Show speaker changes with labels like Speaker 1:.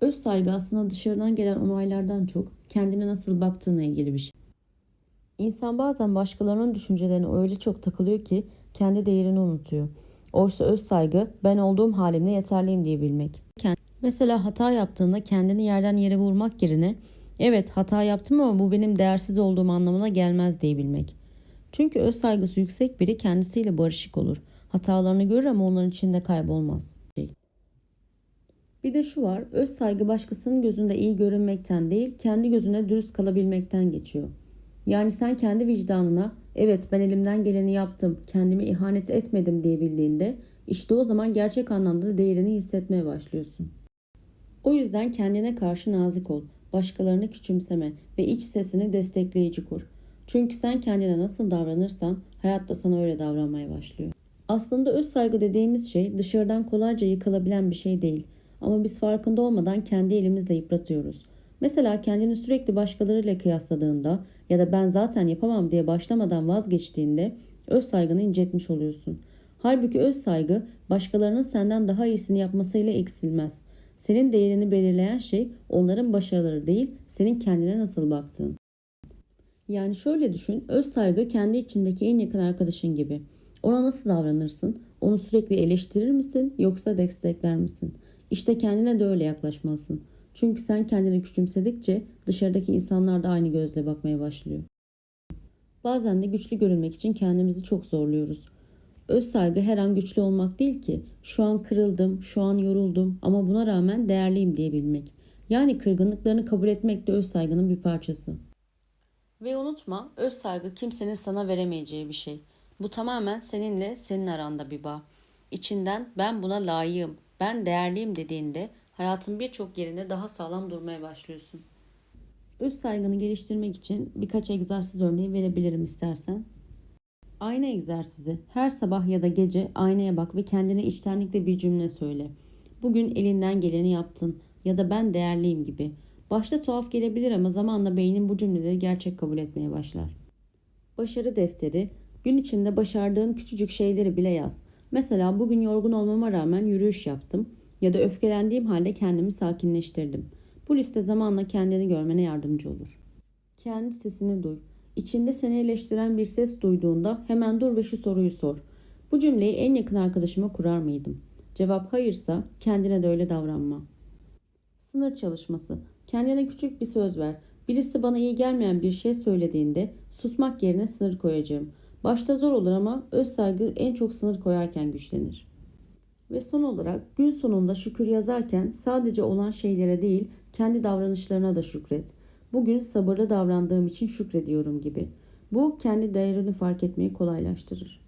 Speaker 1: Öz saygı aslında dışarıdan gelen onaylardan çok kendine nasıl baktığına ilgili bir şey. İnsan bazen başkalarının düşüncelerine öyle çok takılıyor ki kendi değerini unutuyor. Oysa öz saygı ben olduğum halimle yeterliyim diyebilmek. Kend- Mesela hata yaptığında kendini yerden yere vurmak yerine evet hata yaptım ama bu benim değersiz olduğum anlamına gelmez diyebilmek. Çünkü öz saygısı yüksek biri kendisiyle barışık olur. Hatalarını görür ama onların içinde kaybolmaz. Bir de şu var, öz saygı başkasının gözünde iyi görünmekten değil, kendi gözünde dürüst kalabilmekten geçiyor. Yani sen kendi vicdanına, evet ben elimden geleni yaptım, kendimi ihanet etmedim diyebildiğinde, işte o zaman gerçek anlamda değerini hissetmeye başlıyorsun. O yüzden kendine karşı nazik ol, başkalarını küçümseme ve iç sesini destekleyici kur. Çünkü sen kendine nasıl davranırsan hayat da sana öyle davranmaya başlıyor. Aslında öz saygı dediğimiz şey dışarıdan kolayca yıkılabilen bir şey değil. Ama biz farkında olmadan kendi elimizle yıpratıyoruz. Mesela kendini sürekli başkalarıyla kıyasladığında ya da ben zaten yapamam diye başlamadan vazgeçtiğinde öz saygını incetmiş oluyorsun. Halbuki öz saygı başkalarının senden daha iyisini yapmasıyla eksilmez. Senin değerini belirleyen şey onların başarıları değil, senin kendine nasıl baktığın. Yani şöyle düşün, öz saygı kendi içindeki en yakın arkadaşın gibi. Ona nasıl davranırsın? Onu sürekli eleştirir misin yoksa destekler misin? İşte kendine de öyle yaklaşmalısın. Çünkü sen kendini küçümsedikçe dışarıdaki insanlar da aynı gözle bakmaya başlıyor. Bazen de güçlü görünmek için kendimizi çok zorluyoruz. Öz saygı her an güçlü olmak değil ki. Şu an kırıldım, şu an yoruldum ama buna rağmen değerliyim diyebilmek. Yani kırgınlıklarını kabul etmek de öz saygının bir parçası. Ve unutma, öz saygı kimsenin sana veremeyeceği bir şey. Bu tamamen seninle senin aranda bir bağ. İçinden ben buna layığım, ben değerliyim dediğinde hayatın birçok yerinde daha sağlam durmaya başlıyorsun. Öz saygını geliştirmek için birkaç egzersiz örneği verebilirim istersen. Ayna egzersizi. Her sabah ya da gece aynaya bak ve kendine içtenlikle bir cümle söyle. Bugün elinden geleni yaptın ya da ben değerliyim gibi. Başta tuhaf gelebilir ama zamanla beynin bu cümleleri gerçek kabul etmeye başlar. Başarı defteri. Gün içinde başardığın küçücük şeyleri bile yaz. Mesela bugün yorgun olmama rağmen yürüyüş yaptım ya da öfkelendiğim halde kendimi sakinleştirdim. Bu liste zamanla kendini görmene yardımcı olur. Kendi sesini duy. İçinde seni eleştiren bir ses duyduğunda hemen dur ve şu soruyu sor. Bu cümleyi en yakın arkadaşıma kurar mıydım? Cevap hayırsa kendine de öyle davranma. Sınır çalışması. Kendine küçük bir söz ver. Birisi bana iyi gelmeyen bir şey söylediğinde susmak yerine sınır koyacağım. Başta zor olur ama öz saygı en çok sınır koyarken güçlenir. Ve son olarak gün sonunda şükür yazarken sadece olan şeylere değil kendi davranışlarına da şükret. Bugün sabırlı davrandığım için şükrediyorum gibi. Bu kendi değerini fark etmeyi kolaylaştırır.